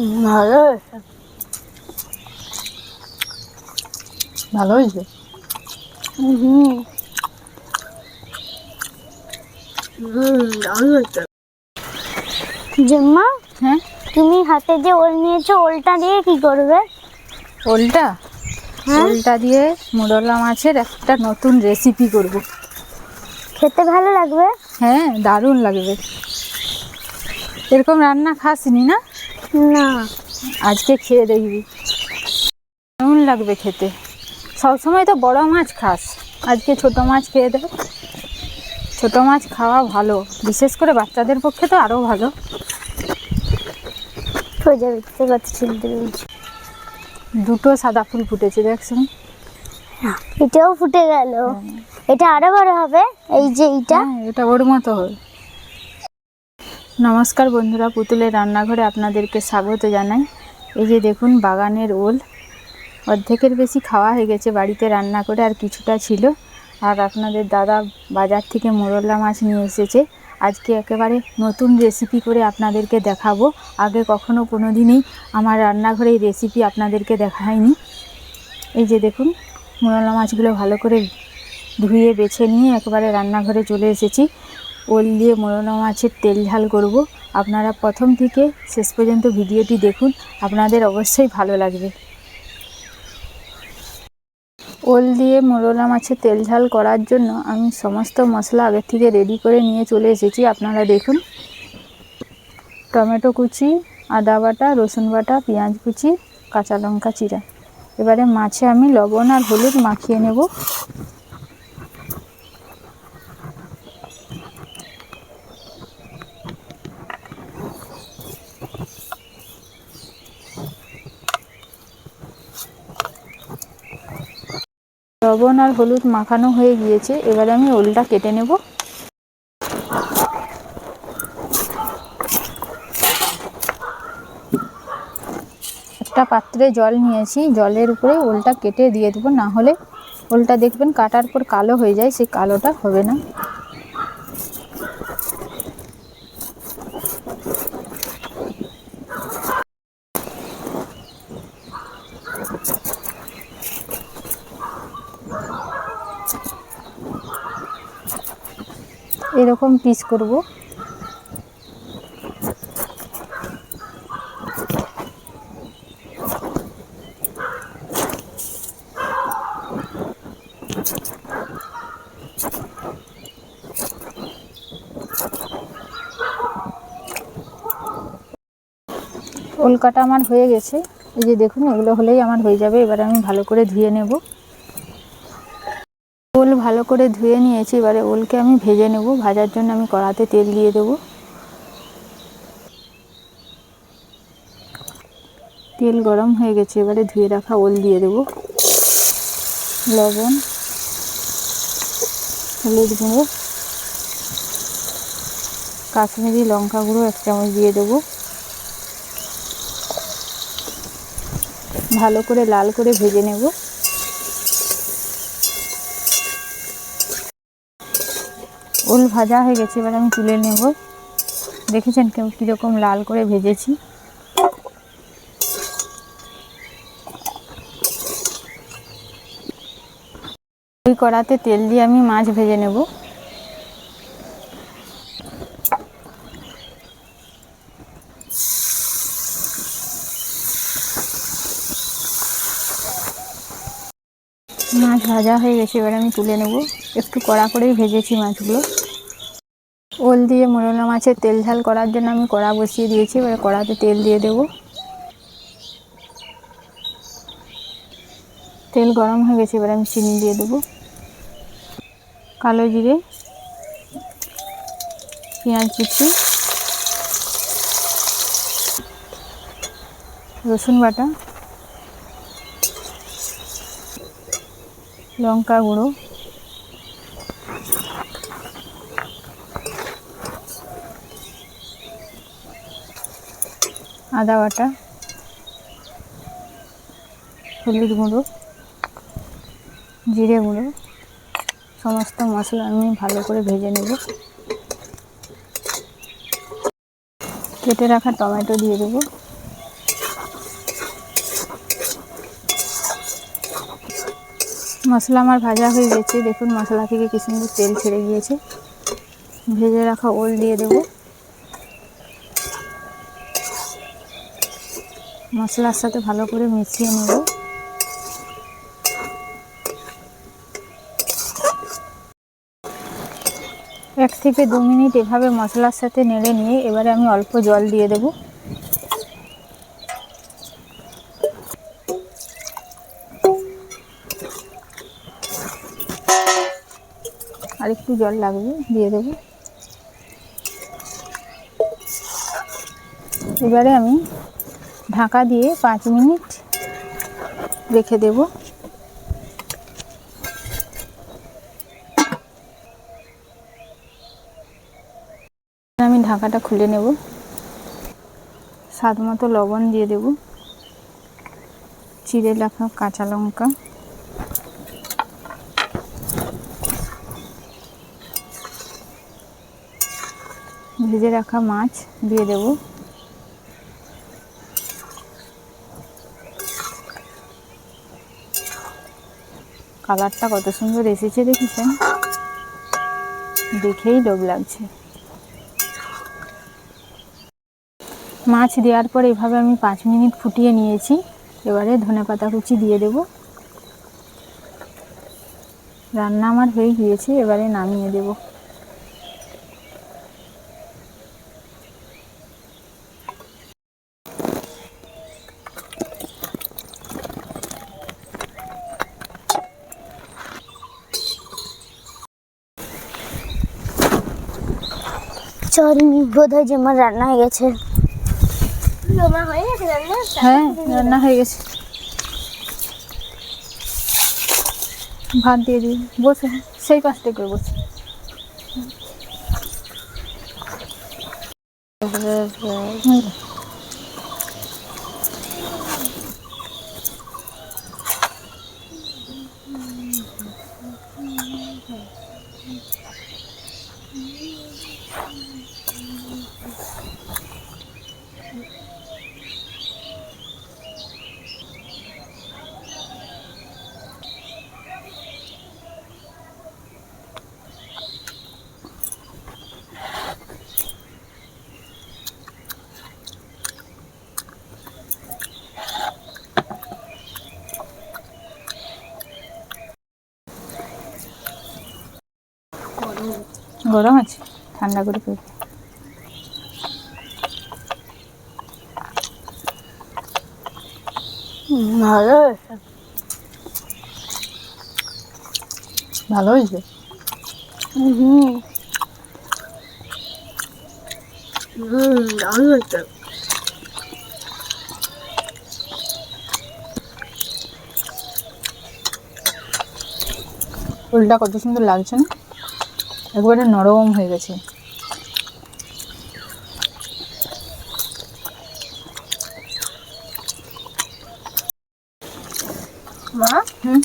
ভালো হয়েছে। ভালো হয়েছে? হুম। হয়েছে। জম্মা হ্যাঁ? তুমি হাতে যে ওল নিয়েছো ওলটা দিয়ে কি করবে? ওলটা? হ্যাঁ? ওলটা দিয়ে মোরলা মাছের একটা নতুন রেসিপি করব। খেতে ভালো লাগবে? হ্যাঁ দারুণ লাগবে। এরকম রান্না খাসনি না? না। আজকে খেয়ে দেখবি। কেমন লাগবে খেতে? সবসময় তো বড় মাছ খাস। আজকে ছোট মাছ খেয়ে দেখ। ছোট মাছ খাওয়া ভালো। বিশেষ করে বাচ্চাদের পক্ষে তো আরও ভালো। প্রজাপতিতে কত সুন্দর হয়েছে দুটো সাদা ফুল ফুটেছে দেখছেন এটাও ফুটে গেল। এটা আরও বড় হবে? এই যে এইটা? হ্যাঁ এটা ওর মতো হয়। নমস্কার বন্ধুরা, পুতুলের রান্নাঘরে আপনাদেরকে স্বাগত জানাই। এই যে দেখুন, বাগানের ওল। অর্ধেকের বেশি খাওয়া হয়ে গেছে বাড়িতে রান্না করে, আর কিছুটা ছিল। আর আপনাদের দাদা বাজার থেকে মোরলা মাছ নিয়ে এসেছে। আজকে একেবারে নতুন রেসিপি করে আপনাদেরকে দেখাবো। আগে কখনো কোনো দিনই আমার রান্নাঘরে এই রেসিপি আপনাদেরকে দেখায়নি এই যে দেখুন মোরলা মাছগুলো ভালো করে ধুয়ে বেছে নিয়ে একেবারে রান্নাঘরে চলে এসেছি। ওল দিয়ে মোরলা মাছের তেল ঝাল করব। আপনারা প্রথম থেকে শেষ পর্যন্ত ভিডিওটি দেখুন, আপনাদের অবশ্যই ভালো লাগবে। ওল দিয়ে মোরলা মাছের তেল ঝাল করার জন্য আমি সমস্ত মশলা আগের থেকে রেডি করে নিয়ে চলে এসেছি, আপনারা দেখুন। টমেটো কুচি, আদা বাটা, রসুন বাটা, পেঁয়াজ কুচি, কাঁচা লঙ্কা চিরা। এবারে মাছে আমি লবণ আর হলুদ মাখিয়ে নেব। লবণ আর হলুদ মাখানো হয়ে গিয়েছে, এবারে আমি ওলটা কেটে নেব। একটা পাত্রে জল নিয়েছি, জলের উপরে ওলটা কেটে দিয়ে দেবো, না হলে ওলটা দেখবেন কাটার পর কালো হয়ে যায়, সেই কালোটা হবে না। এরকম পিস করব। ওল কাটা আমার হয়ে গেছে। এই যে দেখুন, এগুলো হলেই আমার হয়ে যাবে। এবারে আমি ভালো করে ধুয়ে নেব। ওল ভালো করে ধুয়ে নিয়েছি, এবারে ওলকে আমি ভেজে নেব। ভাজার জন্য আমি কড়াতে তেল দিয়ে দেবো। তেল গরম হয়ে গেছে, এবারে ধুয়ে রাখা ওল দিয়ে দেবো। লবণ, হলুদ গুঁড়ো, কাশ্মীরি লঙ্কা গুঁড়ো এক চামচ দিয়ে দেবো। ভালো করে লাল করে ভেজে নেব। ওল ভাজা হয়ে গেছে, এবার আমি তুলে নেব। দেখেছেন কেউ কীরকম লাল করে ভেজেছি। ওই কড়াতে তেল দিয়ে আমি মাছ ভেজে নেব। মাছ ভাজা হয়ে গেছে, এবার আমি তুলে নেব। একটু কড়া করেই ভেজেছি মাছগুলো। ওল দিয়ে মোরলা মাছের তেল ঝাল করার জন্য আমি কড়া বসিয়ে দিয়েছি, এবার কড়াতে তেল দিয়ে দেব। তেল গরম হয়ে গেছে, এবার আমি চিনি দিয়ে দেবো। কালো জিরে, পেঁয়াজ কুচি, রসুন বাটা, লঙ্কা গুঁড়ো আদা বাটা, হলুদ গুঁড়ো, জিরে গুঁড়ো, সমস্ত মশলা আমি ভালো করে ভেজে নেব। কেটে রাখা টমেটো দিয়ে দেব। মশলা আমার ভাজা হয়ে গেছে। দেখুন মশলা থেকে কিছু সুন্দর তেল ছেড়ে গিয়েছে। ভেজে রাখা ওল দিয়ে দেবো। মশলার সাথে ভালো করে মিশিয়ে নেব। এক থেকে দু মিনিট এভাবে মশলার সাথে নেড়ে নিয়ে এবারে আমি অল্প জল দিয়ে দেব। আর একটু জল লাগবে, দিয়ে দেব। এবারে আমি ঢাকা দিয়ে পাঁচ মিনিট রেখে দেব। আমি ঢাকাটা খুলে নেব। স্বাদ মতো লবণ দিয়ে দেব। চিড়ে রাখা কাঁচা লঙ্কা। ভেজে রাখা মাছ দিয়ে দেব। কালারটা কত সুন্দর এসেছে দেখেছেন? দেখেই লোভ লাগছে। মাছ দেওয়ার পর এভাবে আমি পাঁচ মিনিট ফুটিয়ে নিয়েছি। এবারে ধনে পাতা কুচি দিয়ে দেব। রান্না আমার হয়ে গিয়েছে, এবারে নামিয়ে দেব। মিনিট বোধ হয় যে আমার রান্না হয়ে গেছে। হয়ে হ্যাঁ রান্না হয়ে গেছে। ভাত দিয়ে দিই বসে। সেই পাশ থেকে বসে হুম। গরম আছে ঠান্ডা করে খেয়ে ভালো ভালো হয়েছে? হুম। হুম দারুণ হয়েছে। ফুলটা কত সুন্দর লাগছে না? একবারে নরম হয়ে গেছে। মা? হুম?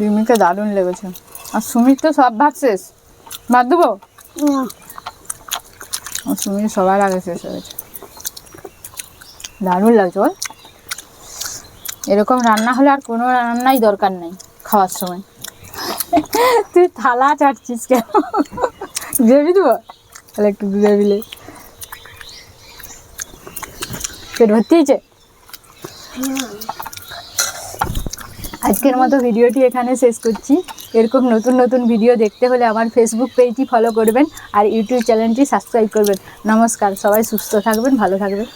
রিমিকে দারুণ লেগেছে। আর সুমির তো সব ভাত শেষ। ভাত দেবো? আর সুমির সবার আগে শেষ হয়ে গেছে। দারুণ লাগছে বল। এরকম রান্না হলে আর কোনো রান্নাই দরকার নেই। খাওয়ার সময়। তুই থালা চাটছিস কেন? গ্রেভি দেবো? তাহলে একটু গ্রেভি লে পেট ভর্তি হয়েছে? আজকের মতো ভিডিওটি এখানে শেষ করছি। এরকম নতুন নতুন ভিডিও দেখতে হলে আমার ফেসবুক পেজটি ফলো করবেন আর ইউটিউব চ্যানেলটি সাবস্ক্রাইব করবেন। নমস্কার, সবাই সুস্থ থাকবেন, ভালো থাকবেন।